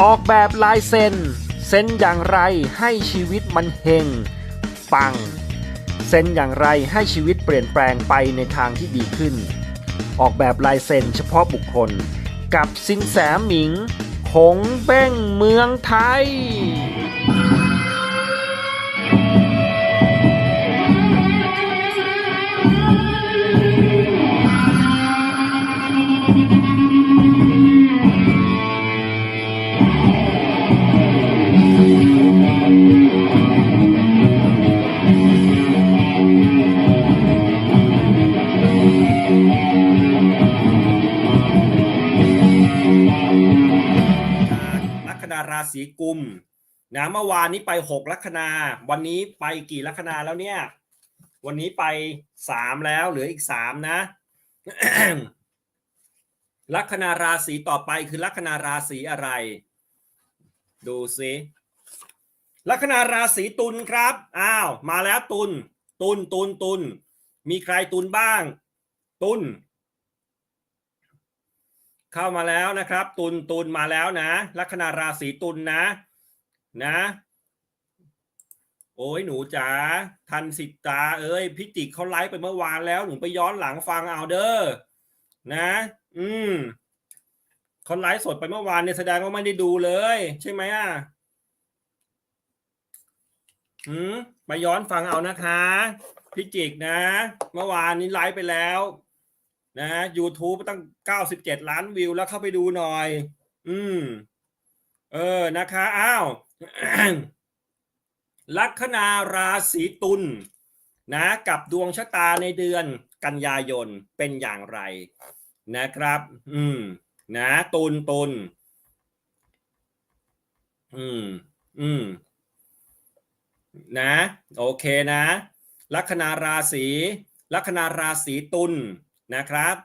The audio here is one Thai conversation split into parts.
ออกแบบลายเซ็นเซ็นอย่างไรให้ชีวิตมันเฮงปังเซ็นอย่างไรให้ชีวิตเปลี่ยนแปลงไปในทางที่ดีขึ้น ออกแบบลายเซ็นเฉพาะบุคคล กับสินแสหมิงคงเบ้งเมืองไทย นาราศีกุมนะเมื่อวานนี้ไปหกลัคนา วันนี้ไปกี่ลัคนาแล้วเนี่ย วันนี้ไปสามแล้วเหลืออีกสามนะลัคนาราศีต่อไปคือลัคนาราศีอะไร ดูสิลัคนาราศีตุลครับอ้าวมาแล้วตุลตุลตุลตุลมีใครตุลบ้าง ตุล เข้ามาแล้วนะครับ ตุนตุนมาแล้วนะ ลัคนาราศีตุลนะ นะ โอ้ยหนูจ๋าทันสิตา เอ้ยพิจิกเขาไลฟ์ไปเมื่อวานแล้วหนูไปย้อนหลังฟังเอาเด้อนะ อืมเขาไลฟ์สดไปเมื่อวานเนี่ยแสดงว่าไม่ได้ดูเลย ใช่ไหมอะอืมไปย้อนฟังเอานะคะ พิจิกนะ เมื่อวานนี้ไลฟ์ไปแล้ว นะ YouTube ตั้ง 97 ล้านวิวแล้วเข้าไปดูหน่อย อืม เออนะคะ อ้าว ลัคนาราศีตุลนะ กับดวงชะตาในเดือนกันยายนเป็นอย่างไร นะครับ อืม นะตุลตุลอืม อืม นะ โอเคนะ ลัคนาราศีลัคนาราศีตุล นะครับ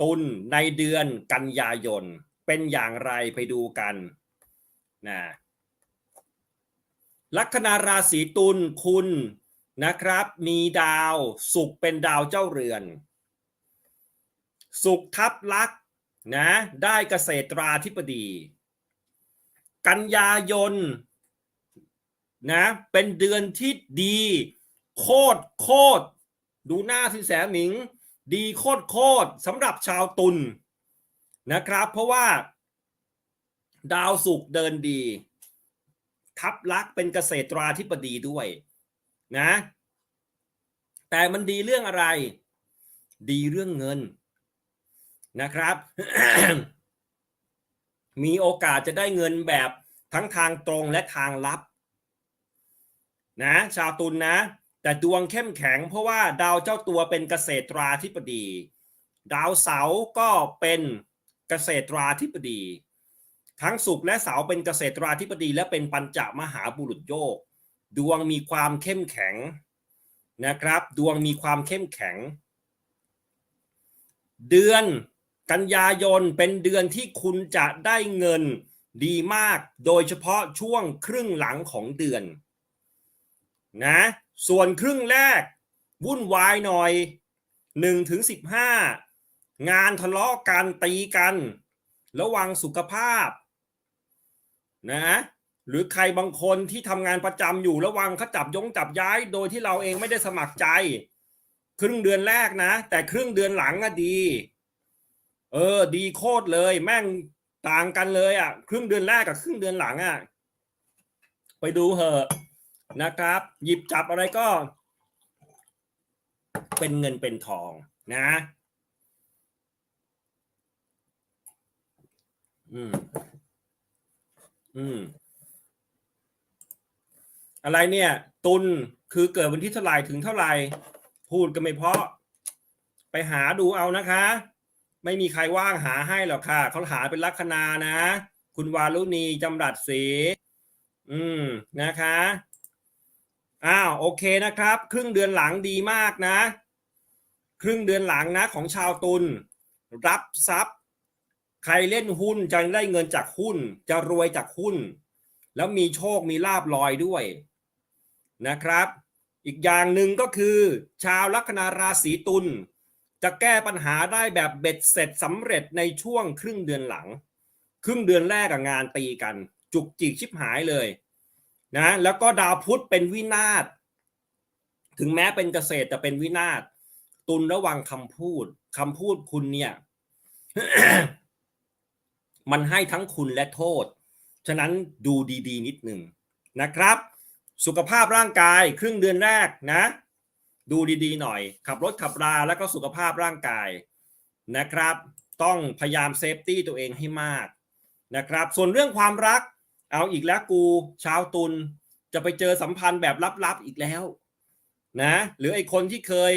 ตุลในเดือนกันยายน เป็นอย่างไรไปดูกันนะลัคนาราศีตุลคุณนะครับ มีดาวสุขเป็นดาวเจ้าเรือน สุขทับลักนะได้เกษตราธิบดี กันยายนนะเป็นเดือนที่ดี โคตรโคตรดูหน้าสินแสหมิง ดีโคตรโคตรสำหรับชาวตุลนะครับ เพราะว่า ดาวศุกร์เดินดี ทับลักเป็นเกษตราธิบดีด้วยนะ แต่มันดีเรื่องอะไร ดีเรื่องเงินนะครับ มีโอกาสจะได้เงินแบบทั้งทางตรงและทางลับ นะ ชาวตุลนะ แต่ดวงเข้มแข็งเพราะว่าดาวเจ้าตัวเป็นเกษตราธิบดี ดาวเสาร์ก็เป็นเกษตราธิบดี ทั้งศุกร์และเสาเป็นเกษตราธิบดี และเป็นปัญจมหาบุรุษโยก ดวงมีความเข้มแข็งนะครับ ดวงมีความเข้มแข็ง เดือนกันยายนเป็นเดือนที่คุณจะได้เงินดีมาก โดยเฉพาะช่วงครึ่งหลังของเดือนนะ ส่วนครึ่งแรก วุ่นวายหน่อย1ถึง15 งานทะเลาะกันตีกัน ระวังสุขภาพนะหรือใครบางคนที่ทำงานประจำอยู่ระวังเขาจับยงจับย้ายโดยที่เราเองไม่ได้สมัครใจ ครึ่งเดือนแรกนะ แต่ครึ่งเดือนหลังอะดี เออ ดีโคตรเลย แม่งต่างกันเลยอะครึ่งเดือนแรกกับครึ่งเดือนหลังอะไปดูเหอะ นะครับ หยิบจับอะไรก็ เป็นเงินเป็นทองนะอืม อืม อะไรเนี่ย ตุลคือเกิดวันที่เท่าไหร่ถึงเท่าไหร่พูดกันไม่เพาะ ไปหาดูเอานะคะ ไม่มีใครว่างหาให้หรอกค่ะเขาหาเป็นลัคนานะ คุณวารุณีจำรัดศรีอืมนะคะ อ้าวโอเคนะครับ ครึ่งเดือนหลังดีมากนะ ครึ่งเดือนหลังนะของชาวตุลรับทรัพย์ ใครเล่นหุ้นจะได้เงินจากหุ้น จะรวยจากหุ้น แล้วมีโชคมีลาบลอยด้วยนะครับ อีกอย่างหนึ่งก็คือ ชาวลัคนาราศีตุลจะแก้ปัญหาได้แบบเบ็ดเสร็จสำเร็จในช่วงครึ่งเดือนหลัง ครึ่งเดือนแรกกับงานตีกัน จุกจิกชิบหายเลย นะแล้วก็ดาวพุธเป็นวินาศถึงแม้เป็นเกษตรแต่เป็นวินาศตุนระวังคำพูดคำพูดคุณเนี่ย มันให้ทั้งคุณและโทษ ฉะนั้นดูดีๆ นิดหนึ่งนะครับ สุขภาพร่างกายครึ่งเดือนแรกนะ ดูดีๆ หน่อย ขับรถขับราแล้วก็สุขภาพร่างกายนะครับ ต้องพยายามเซฟตี้ตัวเองให้มากนะครับ ส่วนเรื่องความรัก เอาอีกแล้วกูชาวตุลจะไปเจอสัมพันธ์แบบลับๆอีกแล้ว นะ หรือไอ้คนที่เคย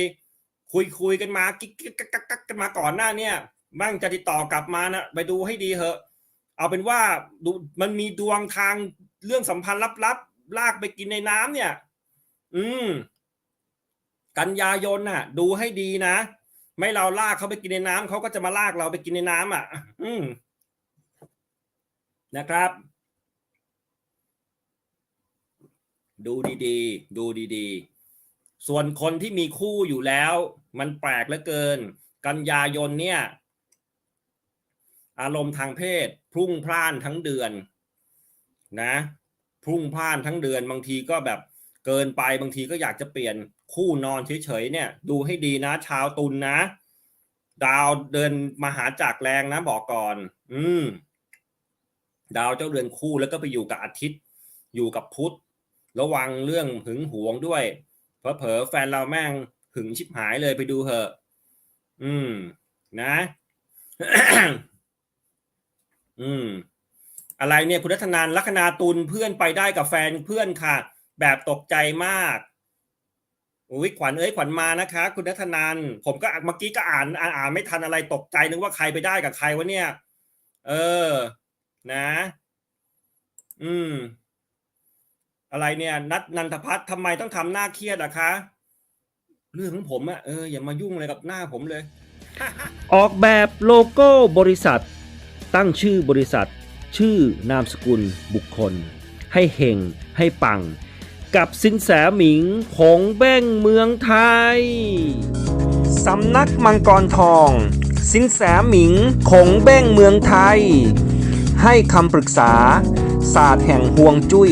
คุยคุยกันมากิ๊กกักกักกันมาก่อนหน้าเนี่ยบ้างจะติดต่อกลับมานะไปดูให้ดีเหอะ เอาเป็นว่าดูมันมีดวงทางเรื่องสัมพันธ์ลับๆลากไปกินในน้ำเนี่ย อืม กันยายนน่ะ ดูให้ดีนะ ไม่เราลากเขาไปกินในน้ำเขาก็จะมาลากเราไปกินในน้ำอะ อืมนะครับ ดูดีๆ ดูดีๆ ส่วนคนที่มีคู่อยู่แล้ว มันแปลกเหลือเกิน กันยายนเนี่ย อารมณ์ทางเพศพุ่งพล่านทั้งเดือนนะพุ่งพล่านทั้งเดือนบางทีก็แบบเกินไปบางทีก็อยากจะเปลี่ยนคู่นอนเฉยๆเนี่ย ดูให้ดีนะ ชาวตุลนนะ ดาวเดินมาหาจากแรงนะบอกก่อน อืม ดาวเจ้าเรือนคู่แล้วก็ไปอยู่กับอาทิตย์ อยู่กับพุธ ระวังเรื่องหึงหวงด้วยเผลอๆแฟนเราแม่งหึงชิบหายเลยไปดูเถอะอืม นะ อืม อะไรเนี่ยคุณรัตนานลัคนาตุลเพื่อนไปได้กับแฟนเพื่อนค่ะ แบบตกใจมากอุ้ยขวัญเอ้ยขวัญมานะคะ คุณรัตนานผมก็เมื่อกี้ก็อ่านอ่านอ่านไม่ทันอะไรตกใจนึกว่าใครไปได้กับใครวะเนี่ย เออ นะ อืม อะไรเนี่ย นัดนันทพัฒน์ทำไมต้องทำหน้าเครียดอะคะ เรื่องของผมอะเอออย่ามายุ่งอะไรกับหน้าผมเลย ออกแบบโลโก้บริษัท ตั้งชื่อบริษัท ชื่อนามสกุลบุคคล ให้เฮงให้ปัง กับสินแสหมิงผงแบ้งเมืองไทย สำนักมังกรทอง สินแสหมิงคงแบ้งเมืองไทย ให้คำปรึกษา ศาสตร์แห่งห่วงจุย้ย